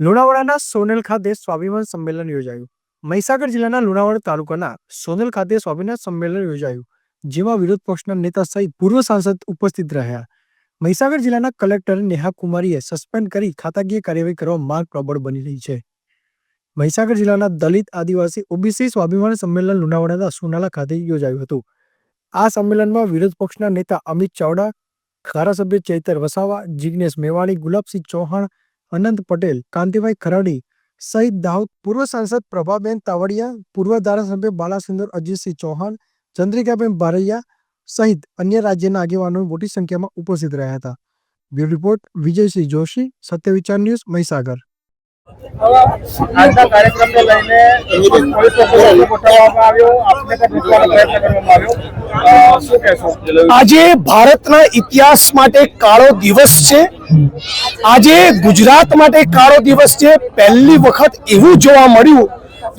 લુણાવાડાના સોનેલ ખાતે સ્વાભિમાન સંમેલન યોજાયું. મહીસાગર જિલ્લાના લુણાવાડા તાલુકાના સોનેલ ખાતે સ્વાભિમાન સંમેલન યોજાયું, જેમાં વિરોધ પક્ષના નેતા સહિત પૂર્વ સાંસદ ઉપસ્થિત રહ્યા. મહીસાગર જિલ્લાના કલેક્ટર નેહા કુમારીએ સસ્પેન્ડ કરી ખાતાકીય કાર્યવાહી કરવા માંગ પ્રબળ બની રહી છે. મહીસાગર જિલ્લાના દલિત આદિવાસી ઓબીસી સ્વાભિમાન સંમેલન લુણાવાડાના સોનાલા ખાતે યોજાયું હતું. આ સંમેલનમાં વિરોધ પક્ષના નેતા અમિત ચાવડા, ધારાસભ્ય ચૈતર વસાવા જિજ્ઞેશ મેવાણી, ગુલાબસિંહ ચૌહાણ અનંત પટેલ, કાંતિભાઈ ખરાડી સહિત દાહોદ પૂર્વ સાંસદ પ્રભાબેન તાવડિયા, પૂર્વ ધારાસભ્ય બાલાસુંદર અજીતસિંહ ચૌહાણ, ચંદ્રિકાબેન બારૈયા સહિત અન્ય રાજ્યના આગેવાનો મોટી સંખ્યામાં ઉપસ્થિત રહ્યા હતા. Bureau report Vijaysinh Joshi, Satyavichar news Mahisagar. આજે ભારતના ઇતિહાસ માટે કાળો દિવસ છે. આજે ગુજરાત માટે કાળો દિવસ છે. પહેલી વખત એવું જોવા મળ્યું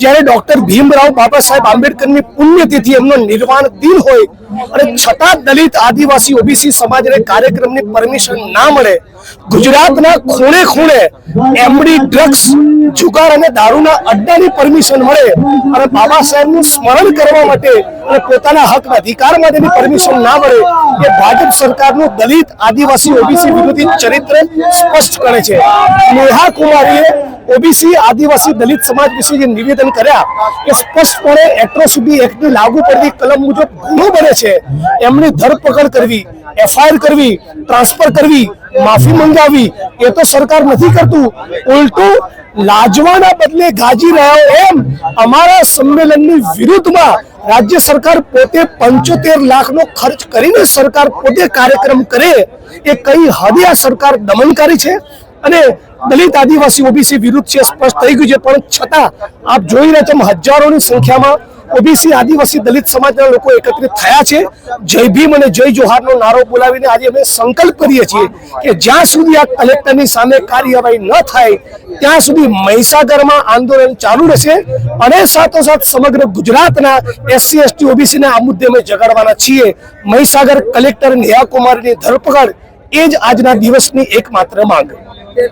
જ્યારે ડોક્ટર ભીમરાવ બાબા સાહેબ આંબેડકરની પુણ્યતિથિ એમનો નિર્વાણ દિન હોય અને છતાં દલિત આદિવાસી ઓબીસી સમાજને કાર્યક્રમની પરમિશન ના મળે, ગુજરાતના ખૂણે ખૂણે એમડી ડ્રગ્સ, જુગાર અને દારૂના અડ્ડાની પરમિશન મળે અને બાબા સાહેબનું સ્મરણ કરવા માટે અને પોતાના હક અધિકાર માટેની પરમિશન ના મળે, એ ભાજપ સરકારનું દલિત આદિવાસી ઓબીસી વિરોધી ચરિત્ર સ્પષ્ટ કરે છે. નેહા કુમારીએ ઓબીસી આદિવાસી દલિત સમાજ વિશે જે નિવેદન કર્યા એ સ્પષ્ટપણે એટ્રોસિટી એક્ટની લાગુ પડતી કલમ મુજબ ગુનો બને છે, એમની ધરપકડ કરવી, એફઆઈઆર કરવી, ટ્રાન્સફર કરવી, માફી મંગાવી એ તો સરકાર નથી કરતું. ઉલટું, લાજવાના બદલે ગાજી રહ્યો એમ અમારા સંમેલનની વિરુદ્ધમાં રાજ્ય સરકાર પોતે પંચોતેર લાખનો ખર્ચ કરીને સરકાર પોતે કાર્યક્રમ કરે, એ કઈ હદે આ સરકાર દમનકારી છે? અને દલિત આદિવાસી ઓબીસી વિરુદ્ધ છે, સ્પષ્ટ થઈ ગયું છે. પણ છતાં આપ જોઈ રહ્યા છો હજારોની સંખ્યામાં ઓબીસી આદિવાસી દલિત સમાજના લોકો એકત્રિત થયા છે. જય ભીમ અને જય જોહારનો નારો બોલાવીને આજે અમે સંકલ્પ કરીએ છીએ કે જ્યાં સુધી આ કલેક્ટરની સામે કાર્યવાહી ન થાય, ત્યાં સુધી મહીસાગરમાં આંદોલન ચાલુ રહેશે અને સાથોસાથ સમગ્ર ગુજરાતના એસસી, એસટી, ઓબીસીના આ મુદ્દે અમે જગાડવાના છીએ. મહીસાગર કલેક્ટર નેહા કુમારની ધરપકડ એ જ આજના દિવસની એકમાત્ર માંગ.